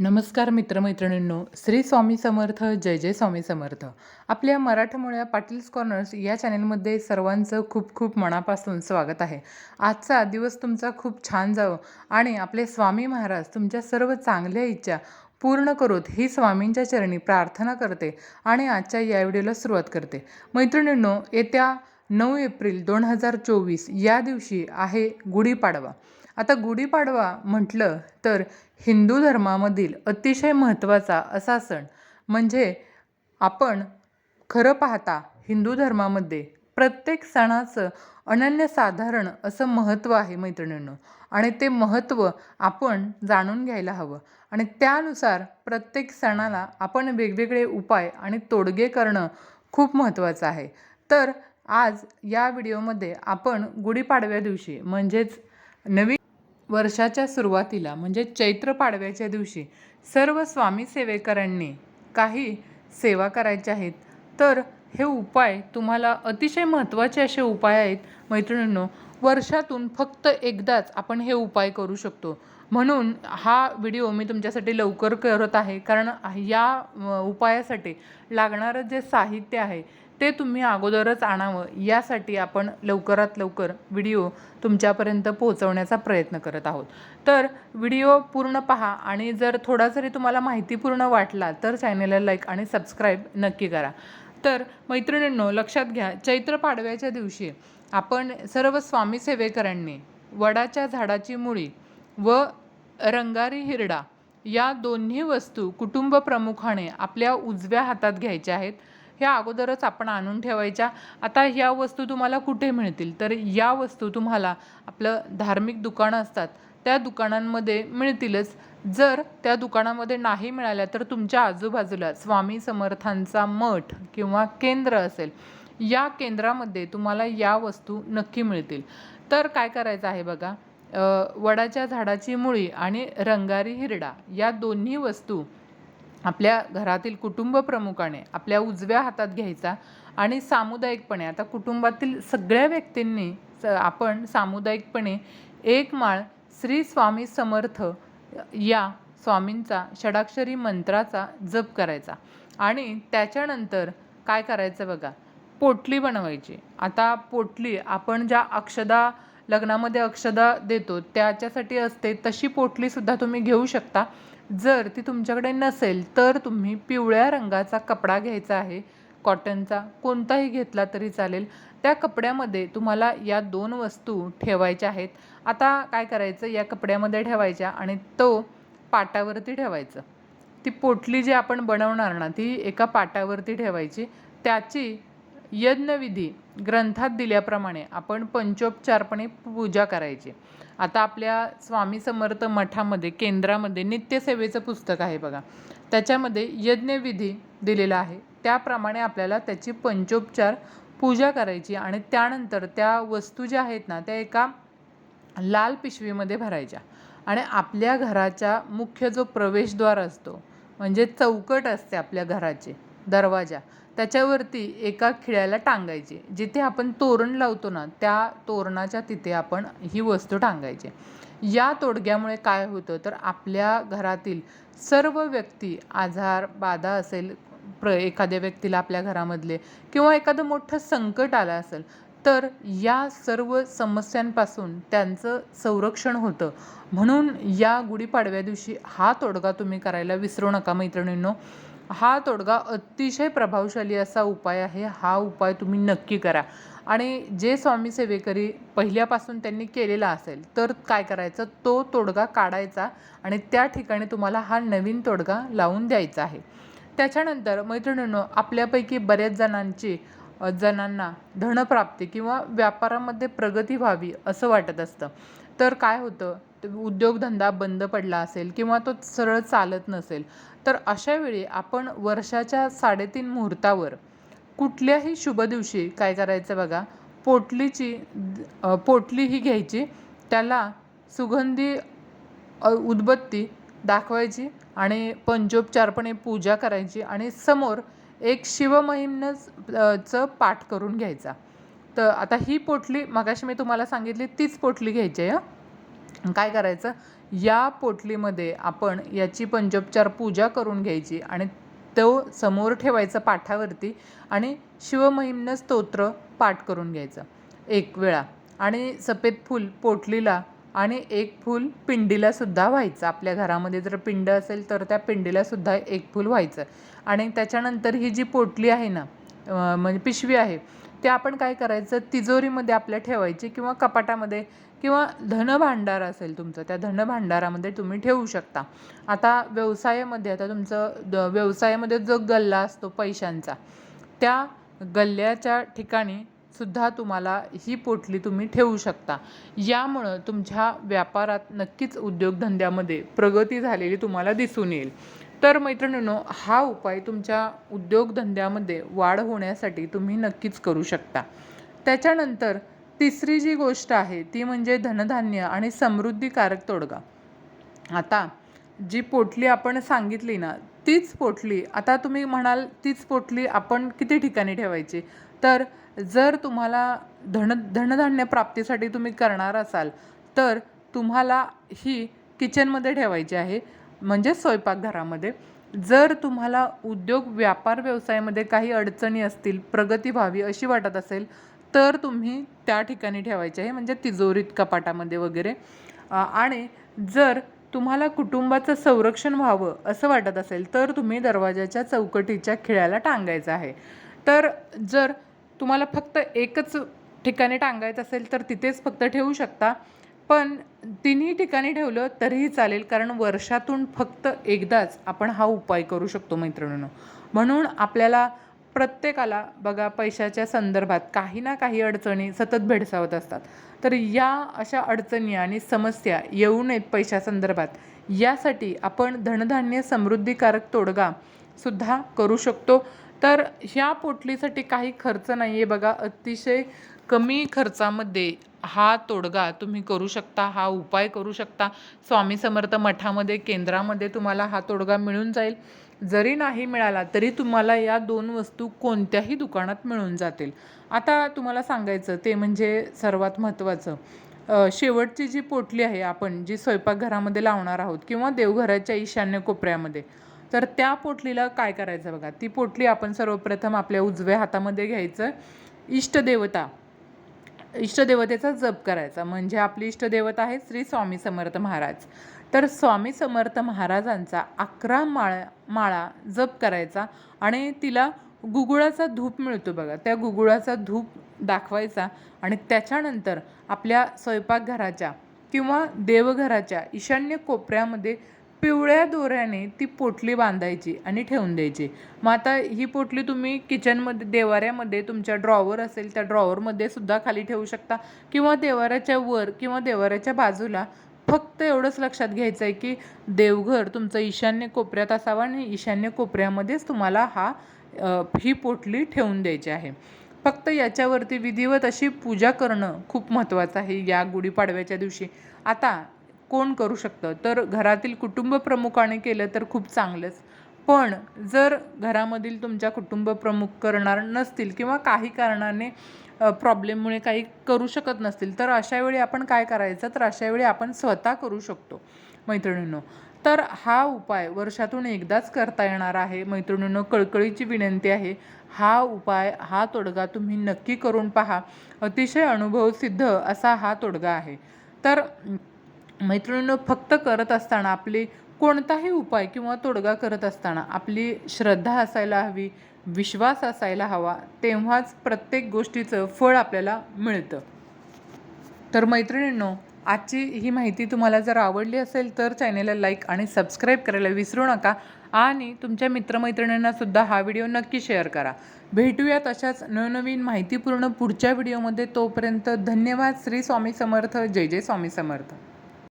नमस्कार मित्रमैत्रिणींनो श्री स्वामी समर्थ जय जय स्वामी समर्थ. आपल्या मराठमोळ्या पाटील्स कॉर्नर्स या चॅनेलमध्ये सर्वांचं खूप खूप मनापासून स्वागत आहे. आजचा दिवस तुमचा खूप छान जावं आणि आपले स्वामी महाराज तुमच्या सर्व चांगल्या इच्छा पूर्ण करोत ही स्वामींच्या चरणी प्रार्थना करते आणि आजच्या या व्हिडिओला सुरुवात करते. मैत्रिणींनो येत्या नऊ एप्रिल दोन हजार चोवीस या दिवशी आहे गुढीपाडवा. आता गुढीपाडवा म्हटलं तर हिंदू धर्मामधील अतिशय महत्त्वाचा असा सण. म्हणजे आपण खरं पाहता हिंदू धर्मामध्ये प्रत्येक सणाचं अनन्यसाधारण असं महत्त्व आहे मैत्रिणींनो. आणि ते महत्त्व आपण जाणून घ्यायला हवं. आणि त्यानुसार प्रत्येक सणाला आपण वेगवेगळे उपाय आणि तोडगे करणं खूप महत्त्वाचं आहे. तर आज या व्हिडिओमध्ये आपण गुढीपाडव्या दिवशी म्हणजेच नवीन वर्षाच्या सुरुवातीला म्हणजे चैत्र पाडव्याच्या दिवशी सर्व स्वामी सेवेकरांनी काही सेवा करायच्या आहेत. तर हे उपाय तुम्हाला अतिशय महत्त्वाचे असे उपाय आहेत मैत्रिणींनो. वर्षातून फक्त एकदाच आपण हे उपाय करू शकतो. म्हणून हा व्हिडिओ मी तुमच्यासाठी लवकर करत आहे कारण या उपायासाठी लागणारं जे साहित्य आहे ते तुम्ही अगोदरच आणावं. यासाठी आपण लवकरात लवकर व्हिडिओ तुमच्यापर्यंत पोहोचवण्याचा प्रयत्न करत आहोत. तर व्हिडिओ पूर्ण पहा आणि जर थोडा जरी तुम्हाला माहितीपूर्ण वाटला तर चॅनेलला लाईक आणि सबस्क्राईब नक्की करा. तर मैत्रिणींनो लक्षात घ्या चैत्र पाडव्याच्या दिवशी आपण सर्व स्वामी सेवेकरांनी वडाच्या झाडाची मुळी व रंगारी हिरडा या दोन्ही वस्तू कुटुंब प्रमुखाने आपल्या उजव्या हातात घ्यायच्या आहेत. ह्या अगोदरच आपण आणून ठेवायच्या. आता ह्या वस्तू तुम्हाला कुठे मिळतील? तर या वस्तू तुम्हाला आपलं धार्मिक दुकानं असतात त्या दुकानांमध्ये मिळतीलच. जर त्या दुकानामध्ये नाही मिळाल्या तर तुमच्या आजूबाजूला स्वामी समर्थांचा मठ किंवा केंद्र असेल या केंद्रामध्ये तुम्हाला या वस्तू नक्की मिळतील. तर काय करायचं आहे बघा वडाच्या झाडाची मुळी आणि रंगारी हिरडा या दोन्ही वस्तू आपल्या घरातील कुटुंब प्रमुखाने आपल्या उजव्या हातात घ्यायचा आणि सामुदायिकपणे आता कुटुंबातील सगळ्या व्यक्तींनी स- आपण सामुदायिकपणे एक माळ श्री स्वामी समर्थ या स्वामींचा षडाक्षरी मंत्राचा जप करायचा. आणि त्याच्यानंतर काय करायचं बघा? पोटली बनवायची. आता पोटली आपण ज्या अक्षदा लग्नामध्ये अक्षदा देतो त्याच्यासाठी असते तशी पोटलीसुद्धा तुम्ही घेऊ शकता. जर ती तुमच्याकडे नसेल तर तुम्ही पिवळ्या रंगाचा कपडा घ्यायचा आहे. कॉटनचा कोणताही घेतला तरी चालेल. त्या कपड्यामध्ये तुम्हाला या दोन वस्तू ठेवायच्या आहेत. आता काय करायचं? या कपड्यामध्ये ठेवायच्या आणि तो पाटावरती ठेवायचं. ती पोटली जी आपण बनवणार ना ती एका पाटावरती ठेवायची. त्याची यज्ञविधी ग्रंथात दिल्याप्रमाणे आपण पंचोपचारपणे पूजा करायची. आता आपल्या स्वामी समर्थ मठामध्ये केंद्रामध्ये नित्यसेवेचं पुस्तक आहे बघा. त्याच्यामध्ये यज्ञविधी दिलेला आहे. त्याप्रमाणे आपल्याला त्याची पंचोपचार पूजा करायची आणि त्यानंतर त्या वस्तू ज्या आहेत ना त्या एका लाल पिशवीमध्ये भरायच्या. आणि आपल्या घराच्या मुख्य जो प्रवेशद्वार असतो म्हणजे चौकट असते आपल्या घराचे दरवाजा त्याच्यावरती एका खिळ्याला टांगायची. जिथे आपण तोरण लावतो ना त्या तोरणाच्या तिथे आपण ही वस्तू टांगायची. या तोडग्यामुळे काय होतं? तर आपल्या घरातील सर्व व्यक्ती आजार बाधा असेल प्र एखाद्या व्यक्तीला आपल्या घरामधले किंवा एखादं मोठं संकट आलं असेल तर या सर्व समस्यांपासून त्यांचं संरक्षण होतं. म्हणून या गुढीपाडव्या दिवशी हा तोडगा तुम्ही करायला विसरू नका मैत्रिणींनो. हा तोडगा अतिशय प्रभावशाली असा उपाय आहे. हा उपाय तुम्ही नक्की करा. आणि जे स्वामी सेवेकरी पहिल्यापासून त्यांनी केलेला असेल तर काय करायचं? तो तोडगा काढायचा आणि त्या ठिकाणी तुम्हाला हा नवीन तोडगा लावून द्यायचा आहे. त्याच्यानंतर मैत्रिणींनो आपल्यापैकी बऱ्याच जणांची जणांना धनप्राप्ती किंवा व्यापारामध्ये प्रगती व्हावी असं वाटत असतं. तर काय होतं? उद्योगधंदा बंद पडला असेल किंवा तो सरळ चालत नसेल तर अशावेळी आपण वर्षाच्या साडेतीन मुहूर्तावर कुठल्याही शुभ दिवशी काय करायचं बघा? पोटलीची पोटली ही घ्यायची त्याला सुगंधी उदबत्ती दाखवायची आणि पंचोपचारपणे पूजा करायची आणि समोर एक शिवमहिम्न चं पाठ करून घ्यायचा. तर आता ही पोटली मगाशी मी तुम्हाला सांगितली तीच पोटली घ्यायची आहे काय करायचं? या पोटलीमध्ये आपण याची पंचोपचार पूजा करून घ्यायची आणि तो समोर ठेवायचा पाठावरती आणि शिवमहिम्न स्तोत्र पाठ करून घ्यायचं. एक वेळा. आणि सफेद फूल पोटलीला आणि एक फूल पिंडीला सुद्धा व्हायचं. आपल्या घरामध्ये जर पिंड असेल तर त्या पिंडीला सुद्धा एक फूल व्हायचं. आणि त्याच्यानंतर ही जी पोटली आहे ना म्हणजे पिशवी आहे ते आपण काय करायचं? तिजोरीमध्ये आपल्या ठेवायची किंवा कपाटामध्ये किंवा धनभांडार असेल तुमचं त्या धनभांडारामध्ये तुम्ही ठेवू शकता. आता व्यवसायामध्ये आता तुमचं द व्यवसायामध्ये जो गल्ला असतो पैशांचा त्या गल्ल्याच्या ठिकाणी सुद्धा तुम्हाला ही पोटली तुम्ही ठेवू शकता. यामुळं तुमच्या व्यापारात नक्कीच उद्योगधंद्यामध्ये प्रगती झालेली तुम्हाला दिसून येईल. तर मैत्रिणींनो हा उपाय तुमच्या उद्योगधंद्यामध्ये वाढ होण्यासाठी तुम्ही नक्कीच करू शकता. त्याच्यानंतर तिसरी जी गोष्ट आहे ती म्हणजे धनधान्य आणि समृद्धीकारक तोडगा. आता जी पोटली आपण सांगितली ना तीच पोटली आता तुम्ही म्हणाल तीच पोटली आपण किती ठिकाणी ठेवायची? तर जर तुम्हाला धन धनधान्य प्राप्तीसाठी तुम्ही करणार असाल तर तुम्हाला ही किचनमध्ये ठेवायची आहे. म्हणजे स्वयंपाकघरामध्ये. जर तुम्हाला उद्योग व्यापार व्यवसायामध्ये काही अडचणी असतील प्रगती व्हावी अशी वाटत असेल तर तुम्ही त्या ठिकाणी ठेवायचे आहे म्हणजे तिजोरीत कपाटामध्ये वगैरे. आणि जर तुम्हाला कुटुंबाचं संरक्षण व्हावं असं वाटत असेल तर तुम्ही दरवाजाच्या चौकटीच्या खिळ्याला टांगायचं आहे. तर जर तुम्हाला फक्त एकच ठिकाणी टांगायचं असेल तर तिथेच फक्त ठेवू शकता. पण तिन्ही ठिकाणी ठेवलं तरीही चालेल कारण वर्षातून फक्त एकदाच आपण हा उपाय करू शकतो मैत्रिणीनं. म्हणून आपल्याला प्रत्येकाला बघा पैशाच्या संदर्भात काही ना काही अडचणी सतत भेडसावत असतात. तर या अशा अडचणी आणि समस्या येऊ नयेत पैशासंदर्भात यासाठी आपण धनधान्य समृद्धिकारक तोडगा सुद्धा करू शकतो. तर ह्या पोटलीसाठी काही खर्च नाही आहे बघा अतिशय कमी खर्चामध्ये हा तोडगा तुम्ही करू शकता हा उपाय करू शकता. स्वामी समर्थ मठामध्ये केंद्रामध्ये तुम्हाला हा तोडगा मिळून जाईल. जरी नाही मिळाला तरी तुम्हाला या दोन वस्तू कोणत्याही दुकानात मिळून जातील. आता तुम्हाला सांगायचं ते म्हणजे सर्वात महत्त्वाचं. शेवटची जी पोटली आहे आपण जी स्वयंपाकघरामध्ये लावणार आहोत किंवा देवघराच्या ईशान्य कोपऱ्यामध्ये तर त्या पोटलीला काय करायचं बघा? ती पोटली आपण सर्वप्रथम आपल्या उजव्या हातामध्ये घ्यायचं. इष्टदेवता इष्टदेवतेचा जप करायचा. म्हणजे आपली इष्टदेवता आहे श्री स्वामी समर्थ महाराज. तर स्वामी समर्थ महाराजांचा अकरा माळा माळा जप करायचा आणि तिला गुगुळाचा धूप मिळतो बघा. त्या गुगुळाचा धूप दाखवायचा आणि त्याच्यानंतर आपल्या स्वयंपाकघराच्या किंवा देवघराच्या ईशान्य कोपऱ्यामध्ये पिवळ्या दोऱ्याने ती पोटली बांधायची आणि ठेवून द्यायची. मग आता ही पोटली तुम्ही किचनमध्ये देवाऱ्यामध्ये तुमच्या ड्रॉवर असेल त्या ड्रॉवरमध्ये सुद्धा खाली ठेवू शकता. किंवा देवाऱ्याच्या वर किंवा देवाऱ्याच्या बाजूला फक्त एवढंच लक्षात घ्यायचं आहे की देवघर तुमचं ईशान्य कोपऱ्यात असावं आणि ईशान्य कोपऱ्यामध्येच तुम्हाला हा ही पोटली ठेवून द्यायची आहे. फक्त याच्यावरती विधिवत अशी पूजा करणं खूप महत्त्वाचं आहे या गुढीपाडव्याच्या दिवशी. आता कोण करू शकतं? तर घरातील कुटुंब प्रमुखाने केलं तर खूप चांगलंच. पण जर घरामधील तुमच्या कुटुंब प्रमुख करणार नसतील किंवा काही कारणाने प्रॉब्लेममुळे काही करू शकत नसतील तर अशा वेळी आपण काय करायचं? तर अशा वेळी आपण स्वतः करू शकतो मैत्रिणींनो. तर हा उपाय वर्षातून एकदाच करता येणार आहे. मैत्रिणींनो कळकळीची विनंती आहे. हा उपाय हा तोडगा तुम्ही नक्की करून पहा. अतिशय अनुभवसिद्ध असा हा तोडगा आहे. तर मैत्रिणींनो फक्त करत असताना आपली कोणताही उपाय किंवा तोडगा करत असताना आपली श्रद्धा असायला हवी विश्वास असायला हवा तेव्हाच प्रत्येक गोष्टीचं फळ आपल्याला मिळतं. तर मैत्रिणींनो आजची ही माहिती तुम्हाला जर आवडली असेल तर चॅनेलला लाईक आणि सबस्क्राईब करायला विसरू नका आणि तुमच्या मित्रमैत्रिणींनासुद्धा हा व्हिडिओ नक्की शेअर करा. भेटूयात अशाच नवनवीन माहितीपूर्ण पुढच्या व्हिडिओमध्ये. तोपर्यंत धन्यवाद. श्री स्वामी समर्थ. जय जय स्वामी समर्थ.